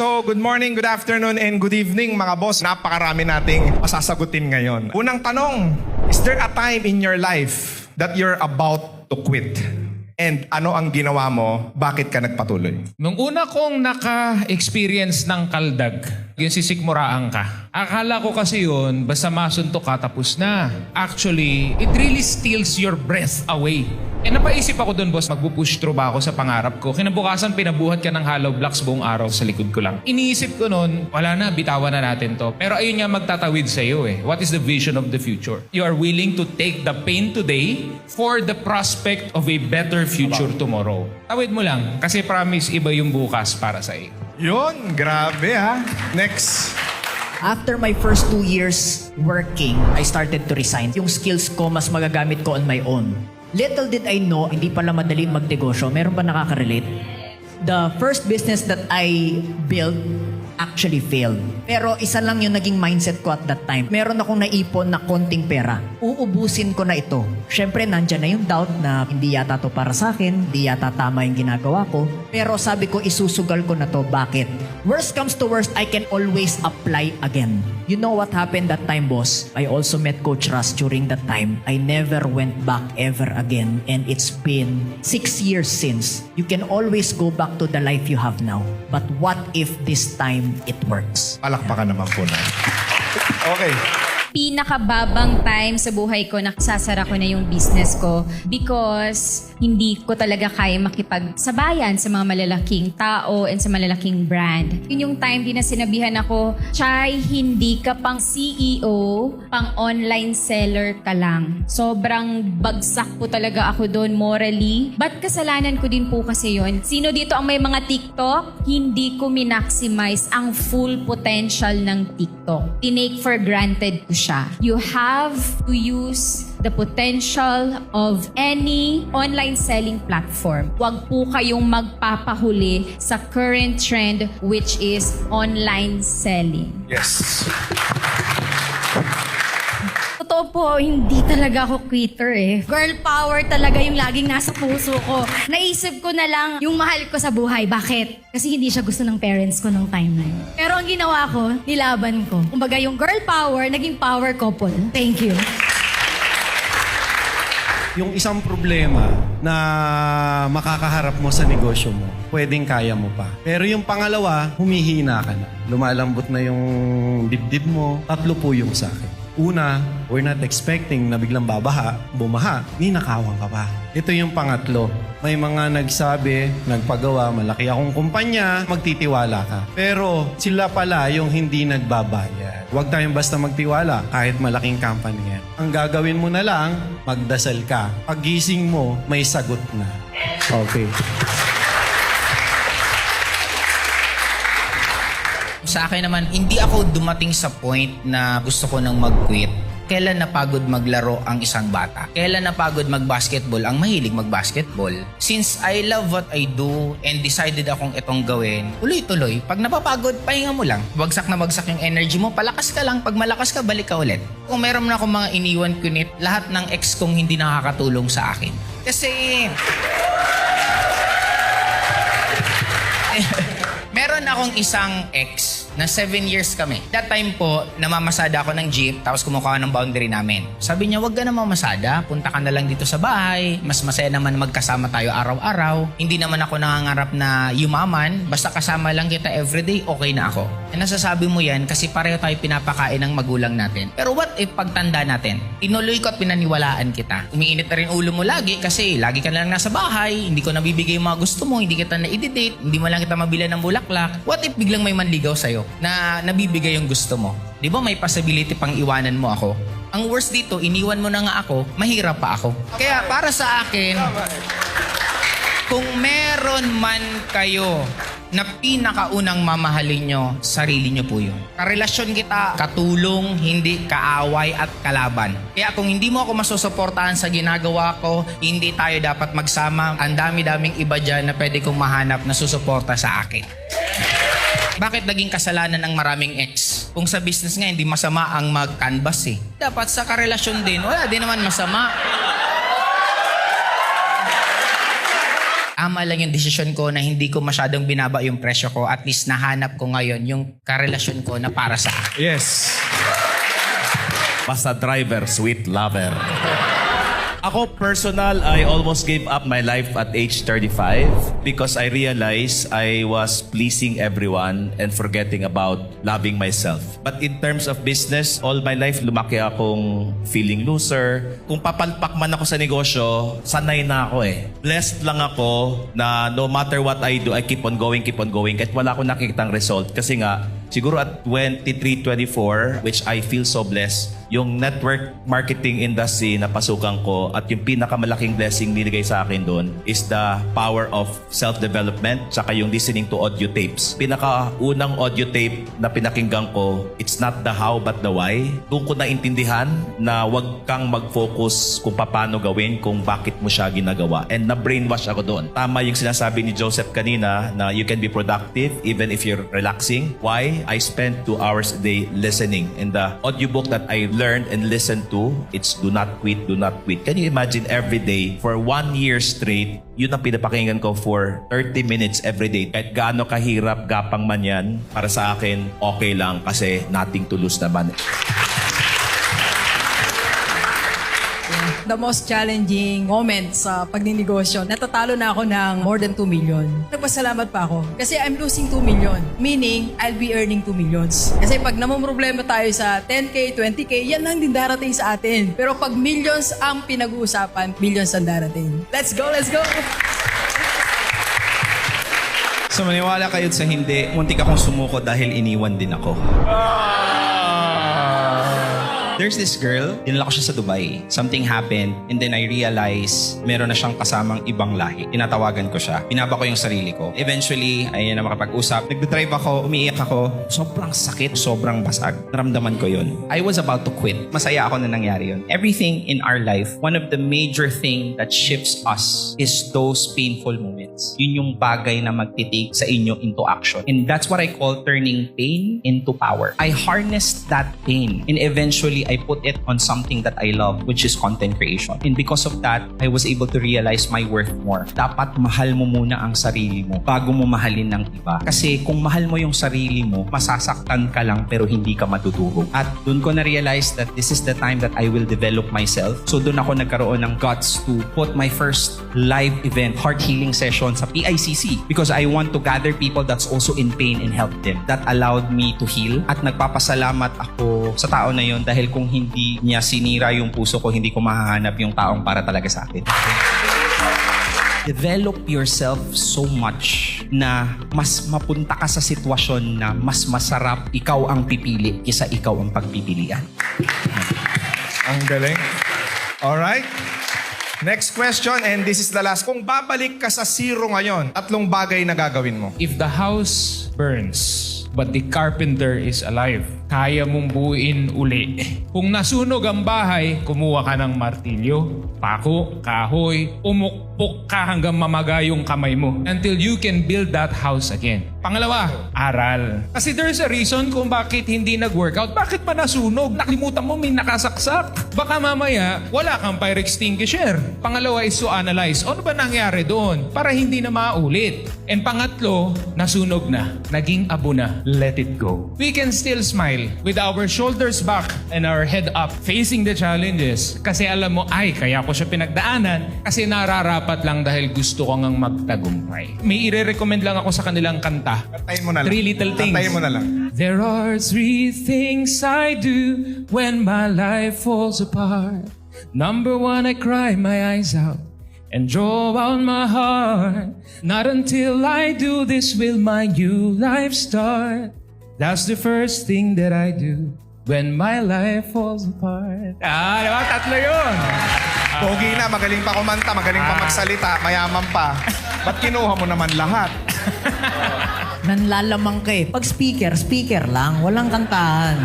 So, good morning, good afternoon, and good evening mga boss. Napakarami nating masasagutin ngayon. Unang tanong, is there a time in your life that you're about to quit? And ano ang ginawa mo? Bakit ka nagpatuloy? Nung una kong naka-experience ng kaldag, yung sisikmuraan ka. Akala ko kasi yun, basta masuntok ka, tapos na. Actually, it really steals your breath away. Eh napaisip ako doon, boss, magpupush through ba ako sa pangarap ko? Kinabukasan, pinabuhat ka ng hollow blocks buong araw sa likod ko lang. Iniisip ko noon, wala na, bitawan na natin to. Pero ayun nga magtatawid sa iyo eh. What is the vision of the future? You are willing to take the pain today for the prospect of a better future tomorrow. Tawid mo lang, kasi promise iba yung bukas para sa iyo. Yun, grabe ha. Next. After my first two years working, I started to resign. Yung skills ko, mas magagamit ko on my own. Little did I know, hindi pala madali magnegosyo. Meron ba nakaka-relate? The first business that I built actually failed. Pero isa lang yung naging mindset ko at that time. Meron akong naipon na konting pera. Uubusin ko na ito. Siyempre, nandyan na yung doubt na hindi yata to para sa akin, hindi yata tama yung ginagawa ko. Pero sabi ko, isusugal ko na to. Bakit? Worst comes to worst, I can always apply again. You know what happened that time, boss? I also met Coach Russ during that time. I never went back ever again. And it's been six years since. You can always go back to the life you have now. But what if this time it works? Palakpakan naman po na. Okay. Pinakababang time sa buhay ko na sasara ko na yung business ko because hindi ko talaga kaya makipagsabayan sa mga malalaking tao and sa malalaking brand. Yun yung time din na sinabihan ako, Chay, hindi ka pang CEO, pang online seller ka lang. Sobrang bagsak po talaga ako doon morally. But kasalanan ko din po kasi yon. Sino dito ang may mga TikTok? Hindi ko minaximize ang full potential ng TikTok. Tinake for granted ko siya. You have to use the potential of any online selling platform. Huwag po kayong magpapahuli sa current trend which is online selling. Yes. Po, hindi talaga ako quitter eh. Girl power talaga yung laging nasa puso ko. Naisip ko na lang yung mahal ko sa buhay. Bakit? Kasi hindi siya gusto ng parents ko nung time na yun. Pero ang ginawa ko, nilaban ko. Kumbaga yung girl power, naging power couple. Thank you. yung isang problema na makakaharap mo sa negosyo mo, pwedeng kaya mo pa. Pero yung pangalawa, humihina ka na. Lumalambot na yung dibdib mo. Tatlo po yung sa akin. Una, we're not expecting na biglang babaha, bumaha, ninakawan ka pa. Ito yung pangatlo. May mga nagsabi, nagpagawa, malaki akong kumpanya, magtitiwala ka. Pero sila pala yung hindi nagbabayad. Huwag tayong basta magtiwala kahit malaking company yan. Ang gagawin mo na lang, magdasal ka. Pagising mo, may sagot na. Okay. Sa akin naman, hindi ako dumating sa point na gusto ko nang mag-quit. Kailan napagod maglaro ang isang bata? Kailan napagod mag-basketball ang mahilig mag-basketball? Since I love what I do and decided akong itong gawin, tuloy-tuloy, pag napapagod, pahinga mo lang. Bagsak na bagsak yung energy mo, palakas ka lang. Pag malakas ka, balik ka ulit. Kung meron na akong mga iniwan kunit, lahat ng ex kong hindi nakakatulong sa akin. Kasi akong isang ex na 7 years kami. That time po, namamasada ako ng jeep tapos kumukuha ng boundary namin. Sabi niya, wag ka na mamasada. Punta ka na lang dito sa bahay. Mas masaya naman magkasama tayo araw-araw. Hindi naman ako nangangarap na yumaman. Basta kasama lang kita everyday, okay na ako. E nasasabi mo yan kasi pareho tayo pinapakain ng magulang natin. Pero what if pagtanda natin? Tinuloy ko at pinaniwalaan kita. Umiinit na rin ulo mo lagi kasi lagi ka na lang nasa bahay, hindi ko nabibigay yung mga gusto mo, hindi kita na-date, hindi mo lang kita mabila ng bulaklak. What if biglang may manligaw sa'yo na nabibigay yung gusto mo? Di ba may possibility pang iwanan mo ako? Ang worst dito, iniwan mo na nga ako, mahirap pa ako. Kaya para sa akin, kung meron man kayo na pinakaunang mamahalin nyo, sarili nyo po yun. Karelasyon kita, katulong, hindi kaaway at kalaban. Kaya kung hindi mo ako masusuportahan sa ginagawa ko, hindi tayo dapat magsama. Ang dami-daming iba dyan na pwede kong mahanap na susuporta sa akin. Bakit naging kasalanan ng maraming ex? Kung sa business nga, hindi masama ang mag-canvas eh. Dapat sa karelasyon din, wala din naman masama. tama lang yung desisyon ko na hindi ko masyadong binaba yung presyo ko. At least nahanap ko ngayon yung karelasyon ko na para sa akin. Yes. Basta driver, sweet lover. Ako personal, I almost gave up my life at age 35 because I realized I was pleasing everyone and forgetting about loving myself. But in terms of business, all my life lumaki akong feeling loser. Kung papalpak man ako sa negosyo, sanay na ako eh. Blessed lang ako na no matter what I do, I keep on going, keep on going. Kahit wala akong nakikitang result. Kasi nga, siguro at 23, 24, which I feel so blessed, yung network marketing industry na pasukan ko at yung pinakamalaking blessing nilagay sa akin doon is the power of self-development tsaka yung listening to audio tapes. Pinakaunang audio tape na pinakinggan ko, it's not the how but the why. Doon ko naintindihan na wag kang mag-focus kung paano gawin, kung bakit mo siya ginagawa. And na-brainwash ako doon. Tama yung sinasabi ni Joseph kanina na you can be productive even if you're relaxing. Why? I spend two hours a day listening. And the audiobook that I learned and listened to, it's Do Not Quit, Do Not Quit. Can you imagine every day for one year straight, yun ang pinapakinggan ko for 30 minutes every day. Kahit gaano kahirap, gapang man yan, para sa akin, okay lang kasi nothing to lose naman. The most challenging moment sa pagninegosyo. Natatalo na ako ng more than 2 million. Nagpasalamat pa ako. Kasi I'm losing 2 million. Meaning, I'll be earning 2 millions. Kasi pag namumroblema tayo sa 10K, 20K, yan lang din darating sa atin. Pero pag millions ang pinag-uusapan, millions ang darating. Let's go, let's go! So maniwala kayo sa hindi, muntik akong sumuko dahil iniwan din ako. There's this girl, dinala ko siya sa Dubai. Something happened and then I realized meron na siyang kasamang ibang lahi. Tinatawagan ko siya. Pinaba ko yung sarili ko. Eventually, ayun na makapag-usap. Nagdadrive ako, umiiyak ako. Sobrang sakit, sobrang basag. Naramdaman ko yun. I was about to quit. Masaya ako na nangyari yun. Everything in our life, one of the major thing that shifts us is those painful moments. Yun yung bagay na magtitik sa inyo into action. And that's what I call turning pain into power. I harnessed that pain and eventually I put it on something that I love, which is content creation. And because of that, I was able to realize my worth more. Dapat mahal mo muna ang sarili mo bago mo mahalin ng iba. Kasi kung mahal mo yung sarili mo, masasaktan ka lang pero hindi ka matutulog. At doon ko na-realize that this is the time that I will develop myself. So doon ako nagkaroon ng guts to put my first live event, heart healing session sa PICC because I want to gather people that's also in pain and help them. That allowed me to heal at nagpapasalamat ako sa tao na yon dahil kung hindi niya sinira yung puso ko, hindi ko mahahanap yung taong para talaga sa akin. Develop yourself so much na mas mapunta ka sa sitwasyon na mas masarap ikaw ang pipili kisa ikaw ang pagpipilian. Ang galing. Alright. Next question, and this is the last. Kung babalik ka sa zero ngayon, tatlong bagay na gagawin mo. If the house burns, but the carpenter is alive, kaya mong buuin uli. Kung nasunog ang bahay, kumuha ka ng martilyo, pako, kahoy, umukpok ka hanggang mamaga yung kamay mo until you can build that house again. Pangalawa, aral. Kasi there's a reason kung bakit hindi nag-workout. Bakit pa nasunog? Nakalimutan mo may nakasaksak. Baka mamaya, wala kang fire extinguisher. Pangalawa is to analyze. Ano ba nangyari doon? Para hindi na maulit. And pangatlo, nasunog na. Naging abo na. Let it go. We can still smile with our shoulders back and our head up facing the challenges. Kasi alam mo, ay, kaya ko siya pinagdaanan kasi nararapat lang dahil gusto ko ngang magtagumpay. May ire-recommend lang ako sa kanilang kanta. Kantayin mo na lang. Three little things. Kantayin mo na lang. There are three things I do when my life falls apart. Number one, I cry my eyes out and draw out my heart. Not until I do this will my new life start. That's the first thing that I do when my life falls apart. Ah, diba? Tatlo yun. Pogi na, magaling pa kumanta, magaling pa magsalita, mayaman pa. Ba't kinuha mo naman lahat? Nanlalamang ka eh. Pag speaker, speaker lang. Walang kantahan.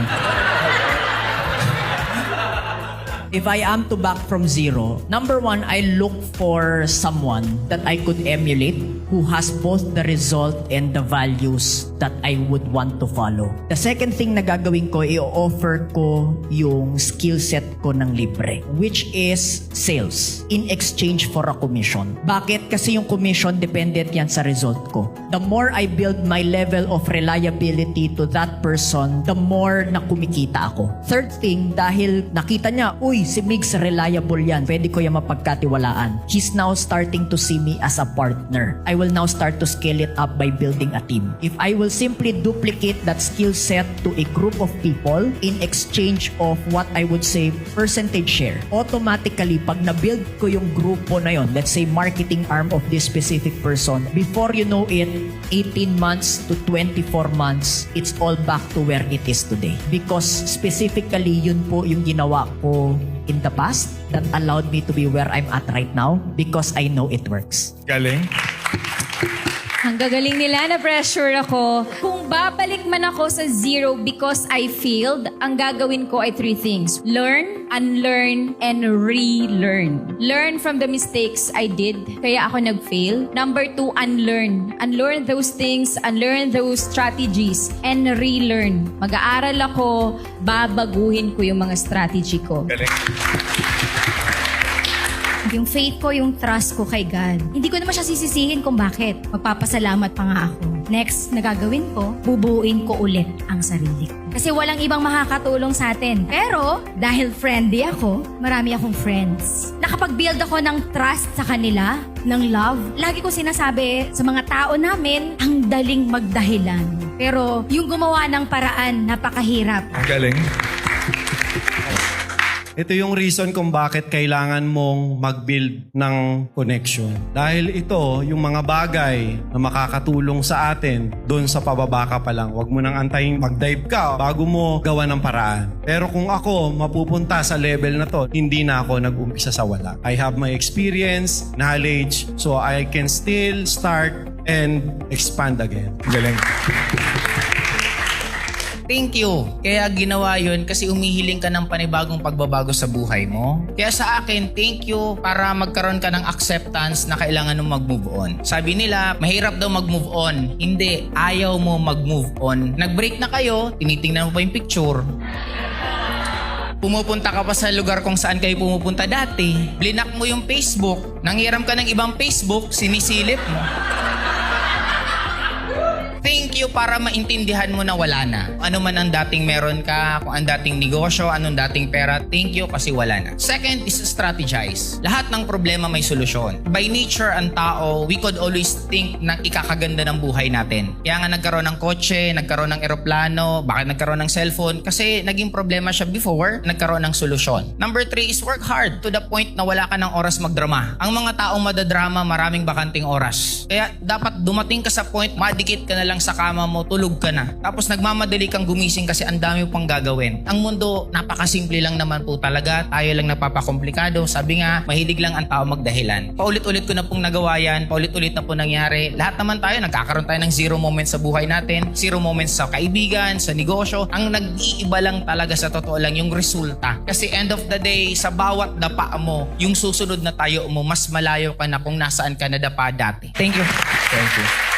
If I am to back from zero, number one, I look for someone that I could emulate who has both the result and the values that I would want to follow. The second thing na gagawin ko, i-offer ko yung skill set ko ng libre, which is sales in exchange for a commission. Bakit? Kasi yung commission dependent yan sa result ko. The more I build my level of reliability to that person, the more na kumikita ako. Third thing, dahil nakita niya, uy, si Migs reliable yan. Pwede ko yan mapagkatiwalaan. He's now starting to see me as a partner. I will now start to scale it up by building a team. If I will simply duplicate that skill set to a group of people in exchange of what I would say percentage share, automatically, pag na-build ko yung grupo na yon, let's say marketing arm of this specific person, before you know it, 18 months to 24 months, it's all back to where it is today. Because specifically, yun po yung ginawa ko in the past that allowed me to be where I'm at right now because I know it works. Galing. Ang gagaling nila na pressure ako. Kung babalik man ako sa zero because I failed, ang gagawin ko ay three things. Learn, unlearn, and relearn. Learn from the mistakes I did, kaya ako nag-fail. Number two, unlearn. Unlearn those things, unlearn those strategies, and relearn. Mag-aaral ako, babaguhin ko yung mga strategy ko. Galing. Yung faith ko, yung trust ko kay God. Hindi ko naman siya sisisihin kung bakit. Magpapasalamat pa nga ako. Next na gagawin ko, bubuuin ko ulit ang sarili ko. Kasi walang ibang makakatulong sa atin. Pero, dahil friendly ako, marami akong friends. Nakapag-build ako ng trust sa kanila, ng love. Lagi ko sinasabi sa mga tao namin, ang daling magdahilan. Pero, yung gumawa ng paraan, napakahirap. Galing. Ito yung reason kung bakit kailangan mong mag-build ng connection. Dahil ito, yung mga bagay na makakatulong sa atin doon sa pababa ka pa lang. Huwag mo nang antayin mag-dive ka bago mo gawa ng paraan. Pero kung ako mapupunta sa level na to, hindi na ako nag-umpisa sa wala. I have my experience, knowledge, so I can still start and expand again. Galing. Thank you. Kaya ginawa yun kasi umihiling ka ng panibagong pagbabago sa buhay mo. Kaya sa akin, thank you para magkaroon ka ng acceptance na kailangan mong mag-move on. Sabi nila, mahirap daw mag-move on. Hindi, ayaw mo mag-move on. Nag-break na kayo, tinitingnan mo pa yung picture. Pumupunta ka pa sa lugar kung saan kayo pumupunta dati. Blinak mo yung Facebook. Nanghiram ka ng ibang Facebook, sinisilip mo. You para maintindihan mo na wala na. Ano man ang dating meron ka, kung ang dating negosyo, anong dating pera, thank you kasi wala na. Second is strategize. Lahat ng problema may solusyon. By nature, ang tao, we could always think ng ikakaganda ng buhay natin. Kaya nga nagkaroon ng kotse, nagkaroon ng eroplano, bakit nagkaroon ng cellphone, kasi naging problema siya before, nagkaroon ng solusyon. Number three is work hard to the point na wala ka ng oras magdrama. Ang mga taong madadrama, maraming bakanting oras. Kaya dapat dumating ka sa point, madikit ka na lang sa kama mo, tulog ka na. Tapos nagmamadali kang gumising kasi ang dami pang gagawin. Ang mundo, napakasimple lang naman po talaga. Tayo lang napapakomplikado. Sabi nga, mahilig lang ang tao magdahilan. Paulit-ulit ko na pong nagawa yan. Paulit-ulit na po nangyari. Lahat naman tayo, nagkakaroon tayo ng zero moments sa buhay natin. Zero moments sa kaibigan, sa negosyo. Ang nag-iiba lang talaga sa totoo lang yung resulta. Kasi end of the day, sa bawat dapa mo, yung susunod na tayo mo, mas malayo ka na kung nasaan ka na dapa dati. Thank you. Thank you.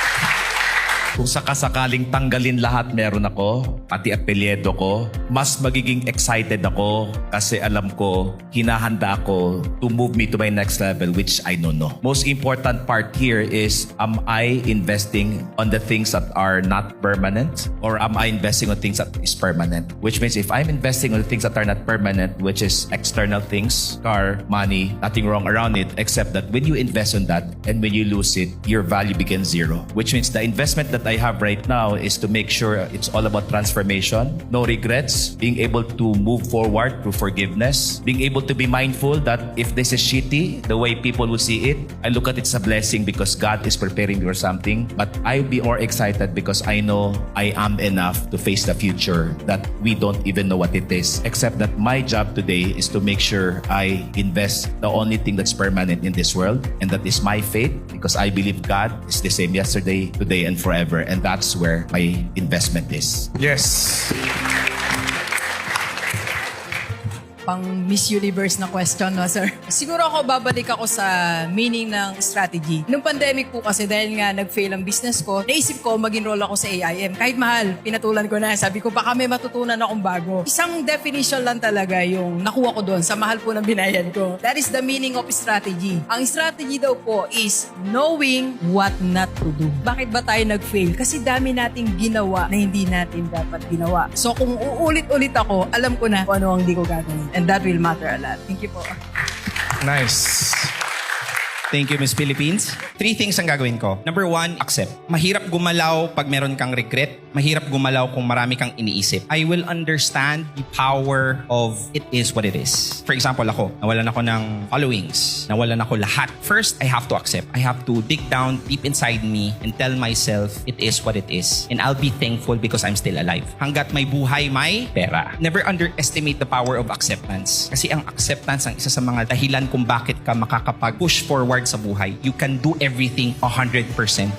Kung sakasakaling tanggalin lahat meron ako, pati apelyedo ko, mas magiging excited ako kasi alam ko, hinahanda ako to move me to my next level which I don't know. Most important part here is, am I investing on the things that are not permanent or am I investing on things that is permanent? Which means if I'm investing on the things that are not permanent, which is external things, car, money, nothing wrong around it, except that when you invest on that and when you lose it, your value becomes zero. Which means the investment that I have right now is to make sure it's all about transformation, no regrets, being able to move forward through forgiveness, being able to be mindful that if this is shitty, the way people will see it, I look at it as a blessing because God is preparing me for something. But I'll be more excited because I know I am enough to face the future that we don't even know what it is. Except that my job today is to make sure I invest the only thing that's permanent in this world, and that is my faith because I believe God is the same yesterday, today, and forever. And that's where my investment is. Yes. Pang Miss Universe na question, no, sir? Siguro ako babalik ako sa meaning ng strategy. Nung pandemic po kasi dahil nga nag-fail ang business ko, naisip ko mag-enroll ako sa AIM. Kahit mahal, pinatulan ko na. Sabi ko, baka may matutunan akong bago. Isang definition lang talaga yung nakuha ko doon sa mahal po ng binayad ko. That is the meaning of strategy. Ang strategy daw po is knowing what not to do. Bakit ba tayo nag-fail? Kasi dami nating ginawa na hindi natin dapat ginawa. So kung uulit-ulit ako, alam ko na kung ano ang di ko gagawin. And that will matter a lot. Thank you po. Nice. Thank you, Miss Philippines. Three things ang gagawin ko. Number one, accept. Mahirap gumalaw pag meron kang regret. Mahirap gumalaw kung marami kang iniisip. I will understand the power of it is what it is. For example, ako, nawalan ako ng followings. Nawalan ako lahat. First, I have to accept. I have to dig down deep inside me and tell myself it is what it is. And I'll be thankful because I'm still alive. Hanggat may buhay, may pera. Never underestimate the power of acceptance. Kasi ang acceptance ang isa sa mga dahilan kung bakit ka makakapag-push forward sa buhay. You can do everything 100%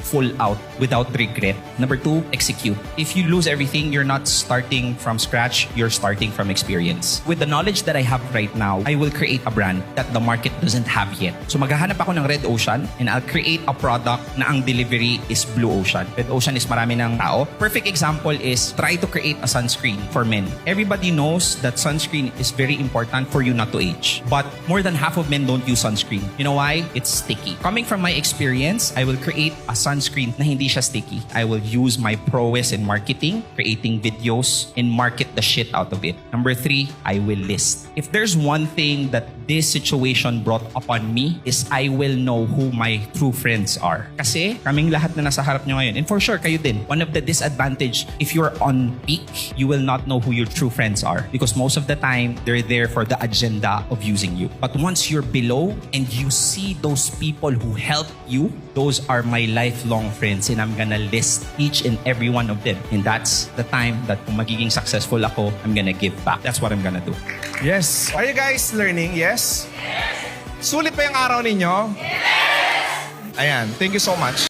full out without regret. Number two, execute. If you lose everything, you're not starting from scratch, you're starting from experience. With the knowledge that I have right now, I will create a brand that the market doesn't have yet. So maghahanap ako ng Red Ocean and I'll create a product na ang delivery is Blue Ocean. Red Ocean is marami ng tao. Perfect example is try to create a sunscreen for men. Everybody knows that sunscreen is very important for you not to age. But more than half of men don't use sunscreen. You know why? It's sticky. Coming from my experience, I will create a sunscreen na hindi siya sticky. I will use my prowess in marketing, creating videos, and market the shit out of it. Number three, I will list. If there's one thing that this situation brought upon me is I will know who my true friends are. Kasi kaming lahat na nasa harap nyo ngayon, and for sure kayo din, one of the disadvantage, if you're on peak, you will not know who your true friends are. Because most of the time, they're there for the agenda of using you. But once you're below and you see those people who help you, those are my lifelong friends and I'm gonna list each and every one of them. And that's the time that kung magiging successful ako, I'm gonna give back. That's what I'm gonna do. Yes. Are you guys learning? Yes? Sulit pa yung araw ninyo? Yes! Ayan. Thank you so much.